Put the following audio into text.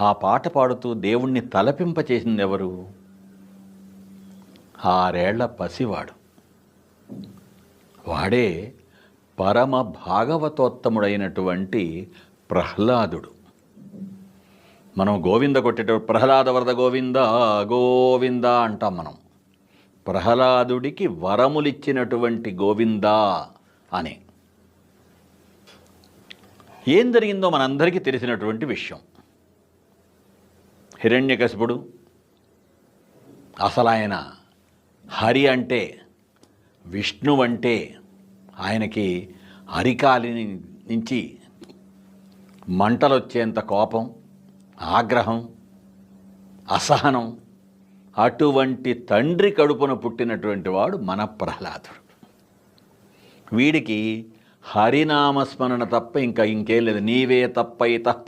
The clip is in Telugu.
ఆ పాట పాడుతూ దేవుణ్ణి తలపింపచేసింది ఎవరు ఆరేళ్ళ పసివాడు. వాడే పరమ భాగవతోత్తముడైనటువంటి ప్రహ్లాదుడు. మనం గోవింద కొట్టేటప్పుడు ప్రహ్లాద వరద గోవింద గోవింద అంటాం మనం. ప్రహ్లాదుడికి వరములిచ్చినటువంటి గోవింద అని. ఏం జరిగిందో మనందరికీ తెలిసినటువంటి విషయం. హిరణ్యకశిపుడు. అసలు ఆయన హరి అంటే విష్ణు అంటే ఆయనకి హరికాలి నుంచి మంటలు వచ్చేంత కోపం ఆగ్రహం అసహనం అటువంటి తండ్రి కడుపున పుట్టినటువంటి వాడు మన ప్రహ్లాదుడు వీడికి హరినామస్మరణ తప్ప ఇంకా ఇంకేం లేదు. నీవే తప్ప ఇతః